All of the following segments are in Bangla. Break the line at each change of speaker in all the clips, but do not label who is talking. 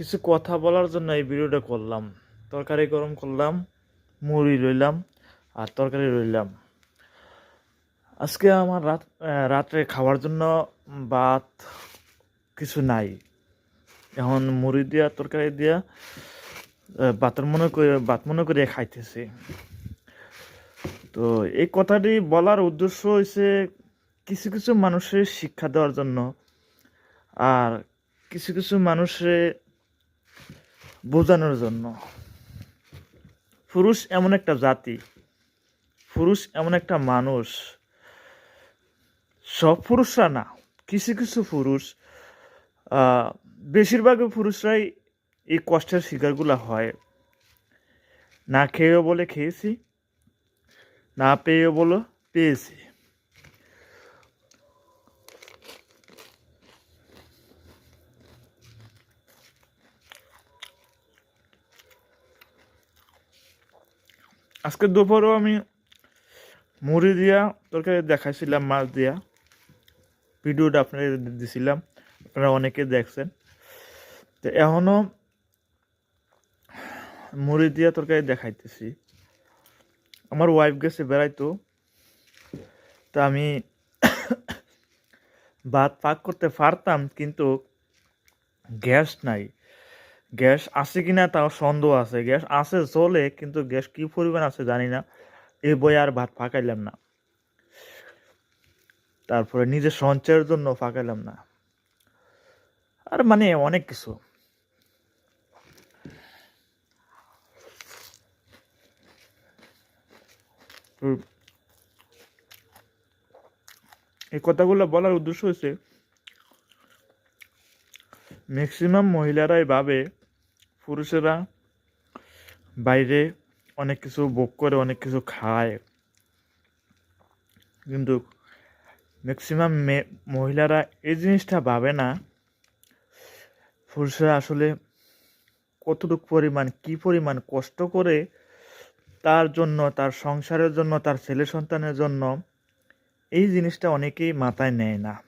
কিছু কথা বলার জন্য এই ভিডিওটা করলাম। তরকারি গরম করলাম, মুড়ি রইলাম আর তরকারি রইলাম আজকে আমার রাত রাত্রে খাওয়ার জন্য ভাত কিছু নাই। এখন মুড়ি দিয়া, তরকারি দিয়া ভাতের মনে করে বাত মনে করে খাইতেছি। তো এই কথাটি বলার উদ্দেশ্য হয়েছে কিছু কিছু মানুষের শিক্ষা দেওয়ার জন্য। আর কিছু কিছু মানুষে বোঝানোর জন্য। পুরুষ এমন একটা জাতি পুরুষ এমন একটা মানুষ। সব পুরুষরা না কিছু কিছু পুরুষ আহ, বেশিরভাগই পুরুষরাই এই কষ্টের শিকারগুলো হয়। না খেয়েও বলে খেয়েছি না পেয়েও বলো পেয়েছি। আজকে দুপুরেও আমি মুড়ি দিয়া তরকারি দেখাইছিলাম, মাছ দিয়া। ভিডিওটা আপনাদের দিছিলাম, আপনারা অনেকে দেখছেন। তো এখনও মুড়ি দিয়া তরকারি দেখাইতেছি। আমার ওয়াইফ গেছে বেড়াইতো। তা আমি ভাত পাক করতে পারতাম, কিন্তু গ্যাস নাই। গ্যাস আছে কিনা তাও সন্দেহ আছে। গ্যাস আছে, চলে, কিন্তু গ্যাস কি পরিমাণ আছে জানি না। এই বই আর ভাত ফাঁকাইলাম না। তারপরে নিজের সঞ্চয়ের জন্য ফাঁকাইলাম না। আর মানে অনেক কিছু। এই কথাগুলো বলার উদ্দেশ্য হচ্ছে ম্যাক্সিমাম মহিলারাই ভাবে পুরুষেরা বাইরে অনেক কিছু ভোগ করে, অনেক কিছু খায়। কিন্তু ম্যাক্সিমাম মহিলারা এই জিনিসটা ভাবে না। পুরুষরা আসলে কতটুকু পরিমাণ, কি পরিমাণ কষ্ট করে তার জন্য, তার সংসারের জন্য, তার ছেলে সন্তানের জন্য এই জিনিসটা অনেকেই মাথায় নেয় না।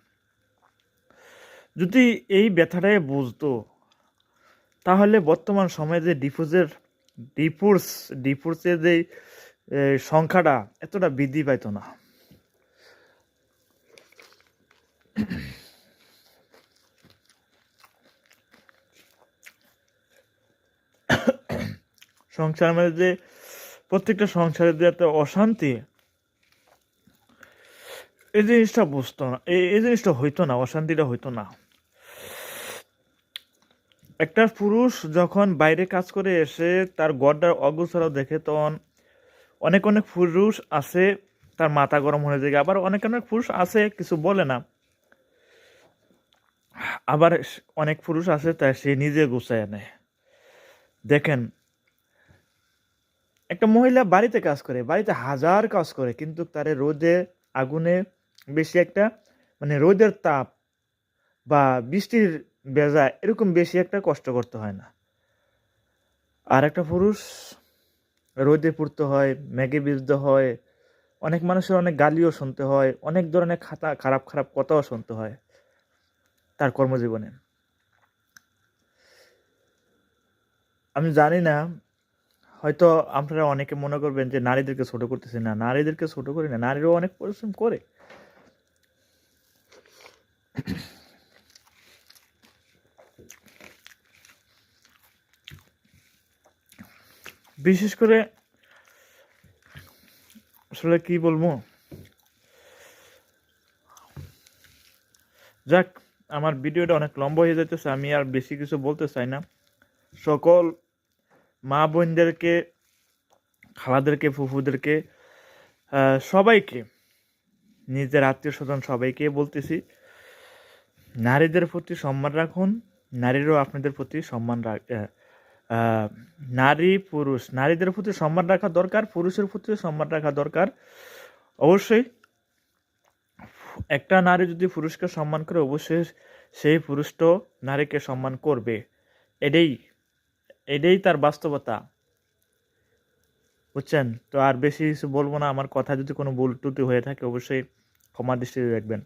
যদি এই ব্যথাটাই বুঝতো তাহলে বর্তমান সময়ে যে ডিফোজের ডিফোর্স ডিফোর্সের যে সংখ্যাটা এতটা বৃদ্ধি পাইতো না। সংসারের মধ্যে যে, প্রত্যেকটা সংসারের যে একটা অশান্তি, এই জিনিসটা বুঝতো না এই জিনিসটা হইতো না, অশান্তিটা হইতো না। একটা পুরুষ যখন বাইরে কাজ করে এসে তার গড়টার অগোছালো দেখে, তখন অনেক অনেক পুরুষ আছে, তার মাথা গরম হয়ে যায়। আবার অনেক অনেক পুরুষ আছে, কিছু বলে না। আবার অনেক পুরুষ আছে, তা সে নিজে গুছায় নেয়। দেখেন, একটা মহিলা বাড়িতে কাজ করে, বাড়িতে হাজার কাজ করে, কিন্তু তার রোদে, আগুনে বেশি একটা মানে রোদের তাপ বা বৃষ্টির বেজা এরকম বেশি একটা কষ্ট করতে হয় না। আর একটা পুরুষ, রোদে পড়তে হয় ম্যাগে বিজতে হয়, অনেক মানুষের অনেক গালিও শুনতে হয়, অনেক ধরনের খাতা, খারাপ খারাপ কথাও শুনতে হয় তার কর্মজীবনে। আমি জানি না, হয়তো আপনারা অনেকে মনে করবেন যে নারীদেরকে ছোট করতেছি না, নারীদেরকে ছোট করি না, নারীরাও অনেক পরিশ্রম করে। বিশেষ করে আসলে কি বলব? যাক, আমার ভিডিওটা অনেক লম্বা হয়ে যাইতেছে, আমি আর বেশি কিছু বলতে চাই না। সকল মা বোনদেরকে, খালাদেরকে, ফুফুদেরকে সবাইকে, নিজের আত্মীয় স্বজন সবাইকে বলতেছি, নারীদের প্রতি সম্মান রাখুন, নারীরও আপনাদের প্রতি সম্মান রাখ নারী, পুরুষ। নারীদের প্রতি সম্মান রাখা দরকার, পুরুষের প্রতি সম্মান রাখা দরকার। অবশ্যই একটা নারী যদি পুরুষকে সম্মান করে, অবশ্যই সেই পুরুষটাও নারীকে সম্মান করবে। এটাই এটাই তার বাস্তবতা। বুঝছেন? তো আর বেশি কিছু বলব না। আমার কথা যদি কোনো ভুল ত্রুটি হয়ে থাকে, অবশ্যই ক্ষমা দৃষ্টিতে দেখবেন।